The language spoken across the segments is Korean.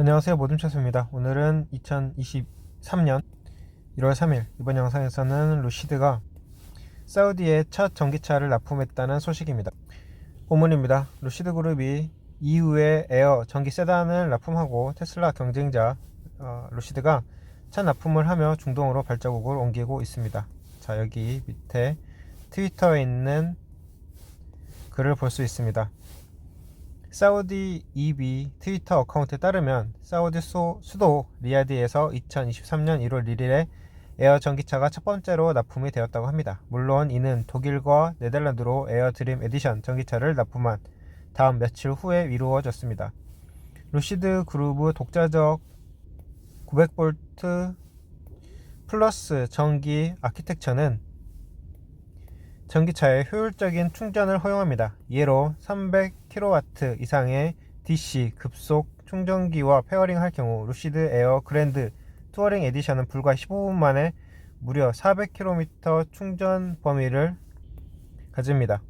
안녕하세요. 모든차수입니다. 오늘은 2023년 1월 3일 이번 영상에서는 루시드가 사우디에 첫 전기차를 납품했다는 소식입니다. 본문입니다. 루시드 그룹이 이후에 에어 전기 세단을 납품하고 테슬라 경쟁자 어, 루시드가 차 납품을 하며 중동으로 발자국을 옮기고 있습니다. 자 여기 밑에 트위터에 있는 글을 볼 수 있습니다 사우디 EB 트위터 어카운트에 따르면 사우디 소, 수도 리야드에서 2023년 1월 1일에 에어 전기차가 첫 번째로 납품이 되었다고 합니다. 물론 이는 독일과 네덜란드로 에어 드림 에디션 전기차를 납품한 다음 며칠 후에 이루어졌습니다. 루시드 그룹의 독자적 900V 플러스 전기 아키텍처는 전기차의 효율적인 충전을 허용합니다. 예로 300kW 이상의 DC 급속 충전기와 페어링 할 경우 루시드 에어 그랜드 투어링 에디션은 불과 15분 만에 무려 400km 충전 범위를 가집니다.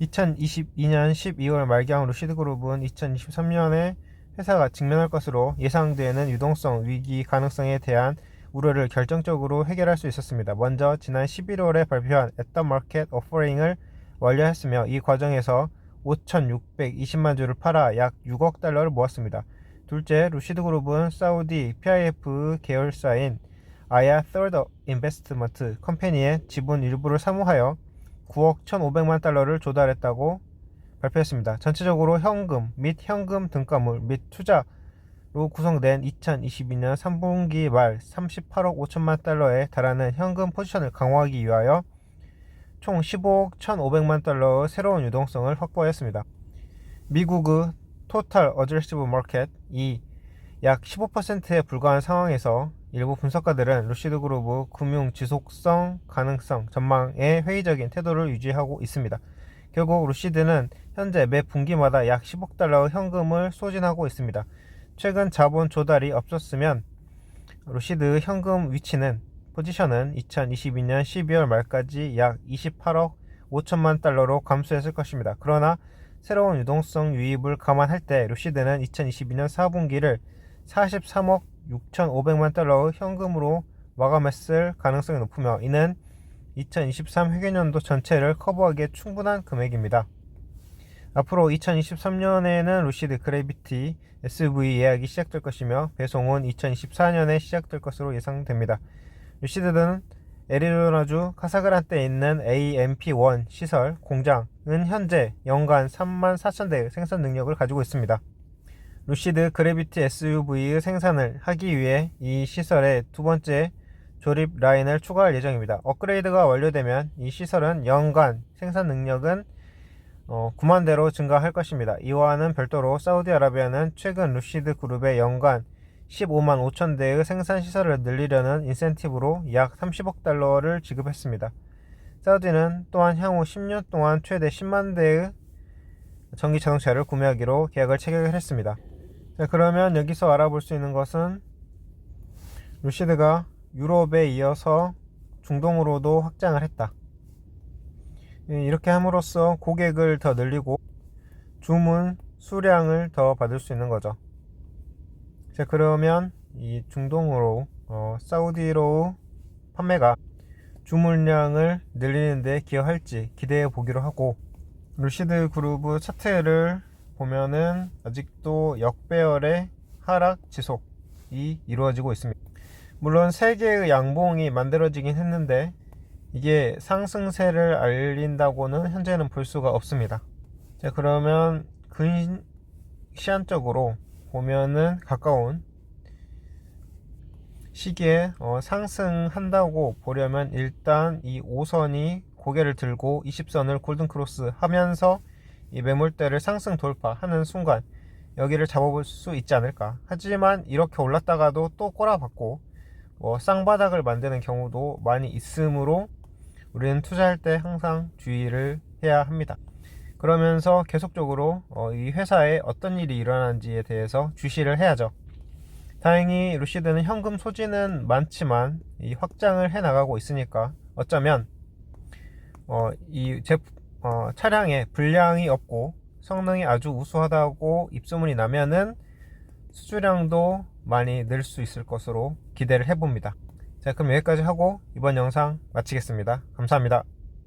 2022년 12월 말경 루시드 그룹은 2023년에 회사가 직면할 것으로 예상되는 유동성 위기 가능성에 대한 우려를 결정적으로 해결할 수 있었습니다. 먼저 지난 11월에 발표한 the market offering을 완료했으며 이 과정에서 5,620만 주를 팔아 약 6억 달러를 모았습니다. 둘째, 루시드 그룹은 사우디 PIF 계열사인 아야 Third Investment 컴퍼니의 지분 일부를 사모하여 9억 1,500만 달러를 조달했다고 발표했습니다. 전체적으로 현금 및 현금 등가물 및 투자 로 구성된 2022년 3분기 말 38억 5천만 달러에 달하는 현금 포지션을 강화하기 위하여 총 15억 1,500만 달러의 새로운 유동성을 확보하였습니다. 미국의 토탈 어드레시브 마켓이 약 15%에 불과한 상황에서 일부 분석가들은 루시드 그룹의 금융 지속성 가능성 전망에 회의적인 태도를 유지하고 있습니다. 결국 루시드는 현재 매 분기마다 약 10억 달러의 현금을 소진하고 있습니다. 최근 자본 조달이 없었으면 루시드 현금 위치는 포지션은 2022년 12월 말까지 약 28억 5천만 달러로 감소했을 것입니다. 그러나 새로운 유동성 유입을 감안할 때 루시드는 2022년 4분기를 43억 6,500만 달러의 현금으로 마감했을 가능성이 높으며 이는 2023 회계년도 전체를 커버하기에 충분한 금액입니다. 앞으로 2023년에는 루시드 그래비티 SV 예약이 시작될 것이며 배송은 2024년에 시작될 것으로 예상됩니다. 루시드는 애리조나주 카사그란테에 있는 AMP1 시설 공장은 현재 연간 3만 4천 대의 생산 능력을 가지고 있습니다. 루시드 그래비티 SUV의 생산을 하기 위해 이 시설에 두 번째 조립 라인을 추가할 예정입니다. 업그레이드가 완료되면 이 시설은 연간 생산 능력은 어, 9만 대로 증가할 것입니다. 이와는 별도로 사우디아라비아는 최근 루시드 그룹의 연간 15만 5천 대의 생산 시설을 늘리려는 인센티브로 약 30억 달러를 지급했습니다. 사우디는 또한 향후 10년 동안 최대 10만 대의 전기 자동차를 구매하기로 계약을 체결했습니다. 자, 그러면 여기서 알아볼 수 있는 것은 루시드가 유럽에 이어서 중동으로도 확장을 했다. 예, 이렇게 함으로써 고객을 더 늘리고 주문 수량을 더 받을 수 있는 거죠. 자 그러면 이 중동으로 어, 사우디로 판매가 주문량을 늘리는데 기여할지 기대해 보기로 하고 루시드 그룹의 차트를 보면은 아직도 역배열의 하락 지속이 이루어지고 있습니다. 물론 세 개의 양봉이 만들어지긴 했는데 이게 상승세를 알린다고는 현재는 볼 수가 없습니다. 자, 그러면 근 시한적으로 보면은 가까운 시기에 어, 상승한다고 보려면 일단 이 5선이 고개를 들고 20선을 골든 크로스 하면서 이 매물대를 상승 돌파하는 순간 여기를 잡아볼 수 있지 않을까. 하지만 이렇게 올랐다가도 또 꼬라박고 뭐 쌍바닥을 만드는 경우도 많이 있으므로 우리는 투자할 때 항상 주의를 해야 합니다. 그러면서 계속적으로 어, 이 회사에 어떤 일이 일어나는지에 대해서 주시를 해야죠. 다행히 루시드는 현금 소지는 많지만 이 확장을 해 나가고 있으니까 어쩌면 어, 이 제, 어, 차량에 불량이 없고 성능이 아주 우수하다고 입소문이 나면은 수주량도 많이 늘 수 있을 것으로 기대를 해봅니다. 자, 그럼 여기까지 하고 이번 영상 마치겠습니다. 감사합니다.